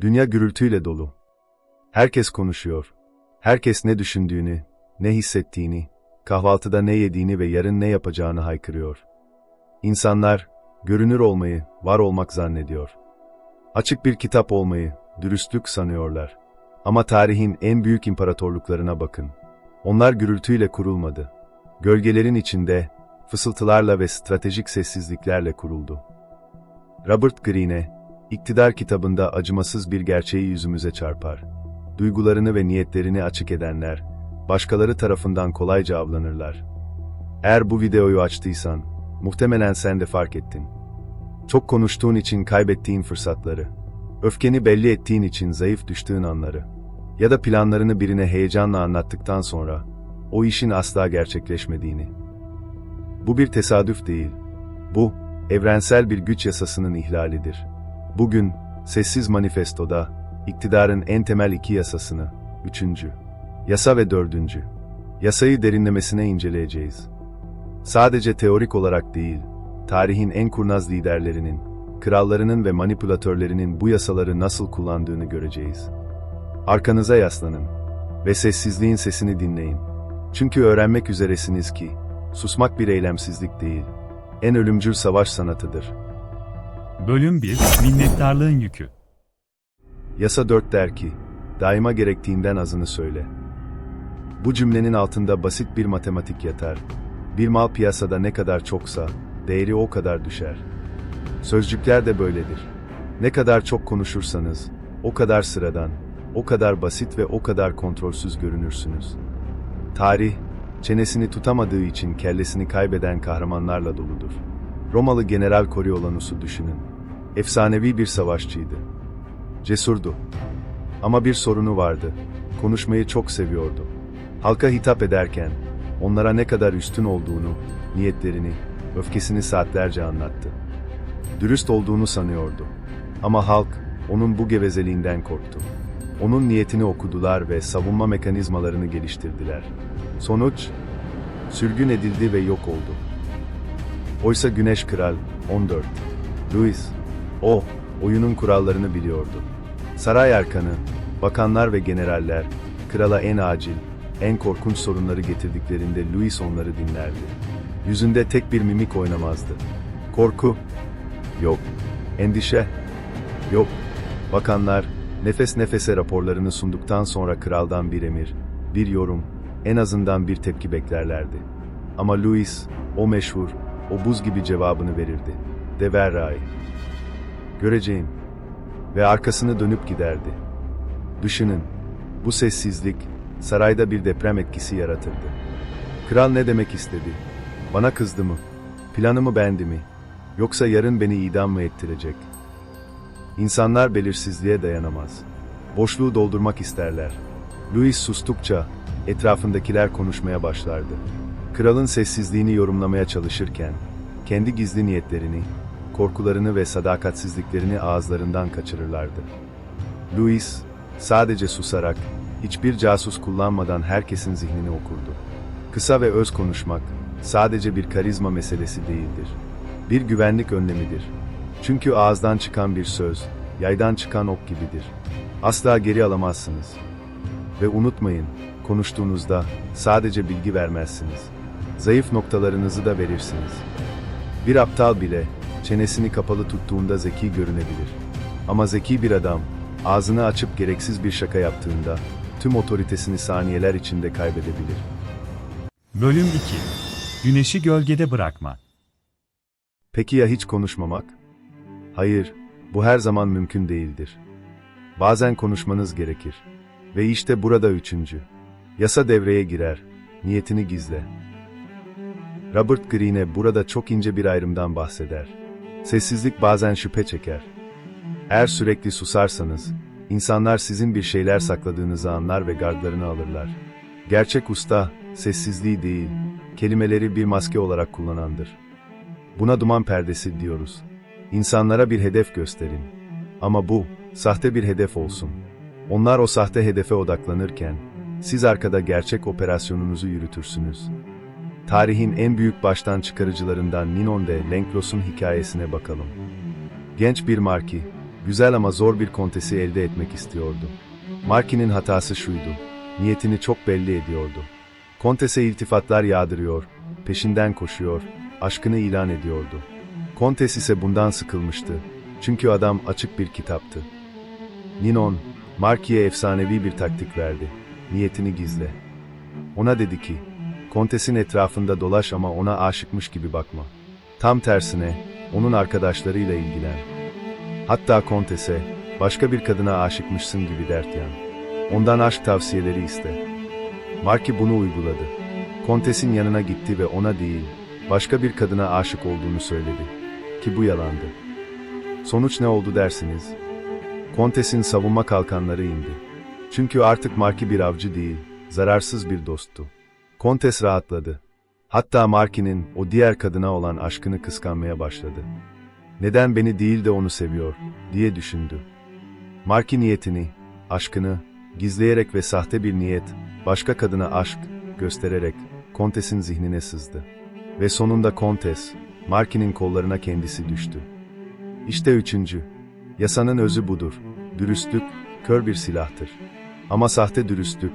Dünya gürültüyle dolu. Herkes konuşuyor. Herkes ne düşündüğünü, ne hissettiğini, kahvaltıda ne yediğini ve yarın ne yapacağını haykırıyor. İnsanlar, görünür olmayı, var olmak zannediyor. Açık bir kitap olmayı, dürüstlük sanıyorlar. Ama tarihin en büyük imparatorluklarına bakın. Onlar gürültüyle kurulmadı. Gölgelerin içinde, fısıltılarla ve stratejik sessizliklerle kuruldu. Robert Greene, iktidar kitabında acımasız bir gerçeği yüzümüze çarpar. Duygularını ve niyetlerini açık edenler, başkaları tarafından kolayca avlanırlar. Eğer bu videoyu açtıysan, muhtemelen sen de fark ettin. Çok konuştuğun için kaybettiğin fırsatları, öfkeni belli ettiğin için zayıf düştüğün anları ya da planlarını birine heyecanla anlattıktan sonra o işin asla gerçekleşmediğini. Bu bir tesadüf değil. Bu, evrensel bir güç yasasının ihlalidir. Bugün, Sessiz Manifesto'da, iktidarın en temel iki yasasını, üçüncü, yasa ve dördüncü, yasayı derinlemesine inceleyeceğiz. Sadece teorik olarak değil, tarihin en kurnaz liderlerinin, krallarının ve manipülatörlerinin bu yasaları nasıl kullandığını göreceğiz. Arkanıza yaslanın ve sessizliğin sesini dinleyin. Çünkü öğrenmek üzeresiniz ki, susmak bir eylemsizlik değil, en ölümcül savaş sanatıdır. Bölüm 1 Minnettarlığın Yükü Yasa 4 der ki, daima gerektiğinden azını söyle. Bu cümlenin altında basit bir matematik yatar. Bir mal piyasada ne kadar çoksa, değeri o kadar düşer. Sözcükler de böyledir. Ne kadar çok konuşursanız, o kadar sıradan, o kadar basit ve o kadar kontrolsüz görünürsünüz. Tarih, çenesini tutamadığı için kellesini kaybeden kahramanlarla doludur. Romalı General Coriolanus'u düşünün. Efsanevi bir savaşçıydı. Cesurdu. Ama bir sorunu vardı. Konuşmayı çok seviyordu. Halka hitap ederken, onlara ne kadar üstün olduğunu, niyetlerini, öfkesini saatlerce anlattı. Dürüst olduğunu sanıyordu. Ama halk, onun bu gevezeliğinden korktu. Onun niyetini okudular ve savunma mekanizmalarını geliştirdiler. Sonuç, sürgün edildi ve yok oldu. Oysa Güneş Kral, 14. Louis, o, oyunun kurallarını biliyordu. Saray erkanı, bakanlar ve generaller, krala en acil, en korkunç sorunları getirdiklerinde Louis onları dinlerdi. Yüzünde tek bir mimik oynamazdı. Korku, yok. Endişe, yok. Bakanlar, nefes nefese raporlarını sunduktan sonra kraldan bir emir, bir yorum, en azından bir tepki beklerlerdi. Ama Louis, o meşhur, o buz gibi cevabını verirdi. Deverray. Göreceğim. Ve arkasını dönüp giderdi. Düşünün, bu sessizlik, sarayda bir deprem etkisi yaratırdı. Kral ne demek istedi? Bana kızdı mı? Planımı beğendi mi? Yoksa yarın beni idam mı ettirecek? İnsanlar belirsizliğe dayanamaz. Boşluğu doldurmak isterler. Louis sustukça etrafındakiler konuşmaya başlardı. Kralın sessizliğini yorumlamaya çalışırken, kendi gizli niyetlerini, korkularını ve sadakatsizliklerini ağızlarından kaçırırlardı. Louis, sadece susarak, hiçbir casus kullanmadan herkesin zihnini okurdu. Kısa ve öz konuşmak, sadece bir karizma meselesi değildir. Bir güvenlik önlemidir. Çünkü ağızdan çıkan bir söz, yaydan çıkan ok gibidir. Asla geri alamazsınız. Ve unutmayın, konuştuğunuzda sadece bilgi vermezsiniz. Zayıf noktalarınızı da verirsiniz. Bir aptal bile çenesini kapalı tuttuğunda zeki görünebilir. Ama zeki bir adam ağzını açıp gereksiz bir şaka yaptığında tüm otoritesini saniyeler içinde kaybedebilir. Bölüm 2 Güneşi gölgede bırakma Peki ya hiç konuşmamak? Hayır, bu her zaman mümkün değildir. Bazen konuşmanız gerekir. Ve işte burada üçüncü. Yasa devreye girer. Niyetini gizle. Robert Greene burada çok ince bir ayrımdan bahseder. Sessizlik bazen şüphe çeker. Eğer sürekli susarsanız, insanlar sizin bir şeyler sakladığınızı anlar ve gardlarını alırlar. Gerçek usta, sessizliği değil, kelimeleri bir maske olarak kullanandır. Buna duman perdesi diyoruz. İnsanlara bir hedef gösterin. Ama bu, sahte bir hedef olsun. Onlar o sahte hedefe odaklanırken, siz arkada gerçek operasyonunuzu yürütürsünüz. Tarihin en büyük baştan çıkarıcılarından Ninon de Lenklos'un hikayesine bakalım. Genç bir marki, güzel ama zor bir kontesi elde etmek istiyordu. Marki'nin hatası şuydu, niyetini çok belli ediyordu. Kontese iltifatlar yağdırıyor, peşinden koşuyor, aşkını ilan ediyordu. Kontes ise bundan sıkılmıştı, çünkü adam açık bir kitaptı. Ninon, Marki'ye efsanevi bir taktik verdi, niyetini gizle. Ona dedi ki, Kontes'in etrafında dolaş ama ona aşıkmış gibi bakma. Tam tersine, onun arkadaşlarıyla ilgilen. Hatta Kontes'e, başka bir kadına aşıkmışsın gibi dert yan. Ondan aşk tavsiyeleri iste. Marki bunu uyguladı. Kontes'in yanına gitti ve ona değil, başka bir kadına aşık olduğunu söyledi. Ki bu yalandı. Sonuç ne oldu dersiniz? Kontes'in savunma kalkanları indi. Çünkü artık Marki bir avcı değil, zararsız bir dosttu. Kontes rahatladı. Hatta Marki'nin o diğer kadına olan aşkını kıskanmaya başladı. Neden beni değil de onu seviyor, diye düşündü. Marki niyetini, aşkını, gizleyerek ve sahte bir niyet, başka kadına aşk, göstererek, Kontes'in zihnine sızdı. Ve sonunda Kontes, Marki'nin kollarına kendisi düştü. İşte üçüncü. Yasanın özü budur. Dürüstlük, kör bir silahtır. Ama sahte dürüstlük,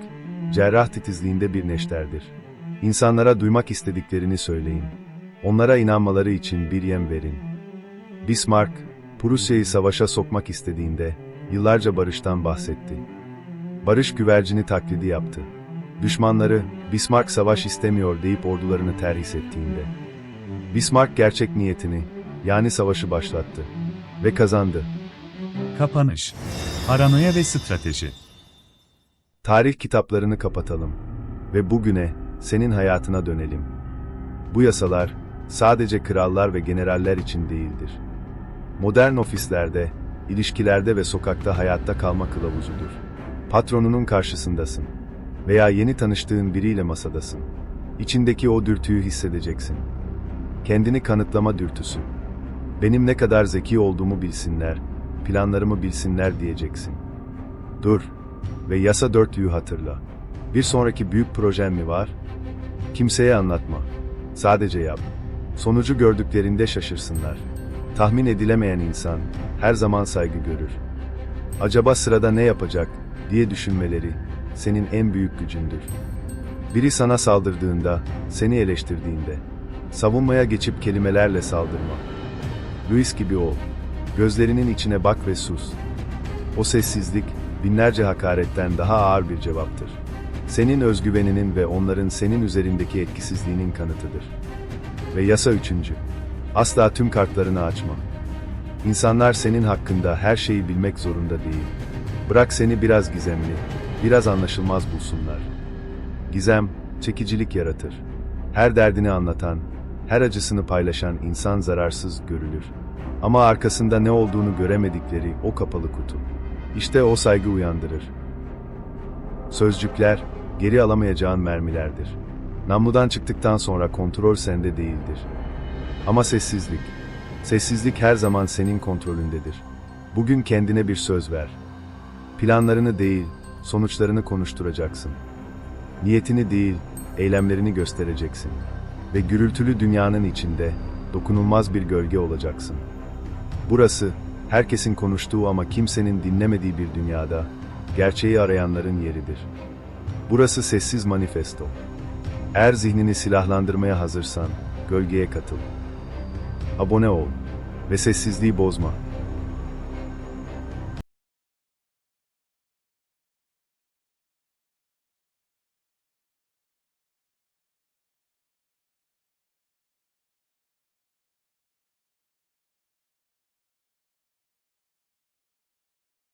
cerrah titizliğinde bir neşterdir. İnsanlara duymak istediklerini söyleyin. Onlara inanmaları için bir yem verin. Bismarck, Prusya'yı savaşa sokmak istediğinde, yıllarca barıştan bahsetti. Barış güvercini taklidi yaptı. Düşmanları, Bismarck savaş istemiyor deyip ordularını terhis ettiğinde. Bismarck gerçek niyetini, yani savaşı başlattı. Ve kazandı. Kapanış. Paranoya ve strateji. Tarih kitaplarını kapatalım. Ve bugüne, senin hayatına dönelim. Bu yasalar, sadece krallar ve generaller için değildir. Modern ofislerde, ilişkilerde ve sokakta hayatta kalma kılavuzudur. Patronunun karşısındasın. Veya yeni tanıştığın biriyle masadasın. İçindeki o dürtüyü hissedeceksin. Kendini kanıtlama dürtüsü. Benim ne kadar zeki olduğumu bilsinler, planlarımı bilsinler diyeceksin. Dur ve yasa dörtlüğü hatırla. Bir sonraki büyük projen mi var? Kimseye anlatma. Sadece yap. Sonucu gördüklerinde şaşırsınlar. Tahmin edilemeyen insan her zaman saygı görür. Acaba sırada ne yapacak diye düşünmeleri senin en büyük gücündür. Biri sana saldırdığında, seni eleştirdiğinde, savunmaya geçip kelimelerle saldırma. Louis gibi ol. Gözlerinin içine bak ve sus. O sessizlik, binlerce hakaretten daha ağır bir cevaptır. Senin özgüveninin ve onların senin üzerindeki etkisizliğinin kanıtıdır. Ve yasa üçüncü. Asla tüm kartlarını açma. İnsanlar senin hakkında her şeyi bilmek zorunda değil. Bırak seni biraz gizemli, biraz anlaşılmaz bulsunlar. Gizem, çekicilik yaratır. Her derdini anlatan, her acısını paylaşan insan zararsız görülür. Ama arkasında ne olduğunu göremedikleri o kapalı kutu. İşte o saygı uyandırır. Sözcükler, geri alamayacağın mermilerdir. Namludan çıktıktan sonra kontrol sende değildir. Ama sessizlik. Sessizlik her zaman senin kontrolündedir. Bugün kendine bir söz ver. Planlarını değil, sonuçlarını konuşturacaksın. Niyetini değil, eylemlerini göstereceksin. Ve gürültülü dünyanın içinde dokunulmaz bir gölge olacaksın. Burası, herkesin konuştuğu ama kimsenin dinlemediği bir dünyada, gerçeği arayanların yeridir. Burası sessiz manifesto. Eğer zihnini silahlandırmaya hazırsan, gölgeye katıl. Abone ol ve sessizliği bozma.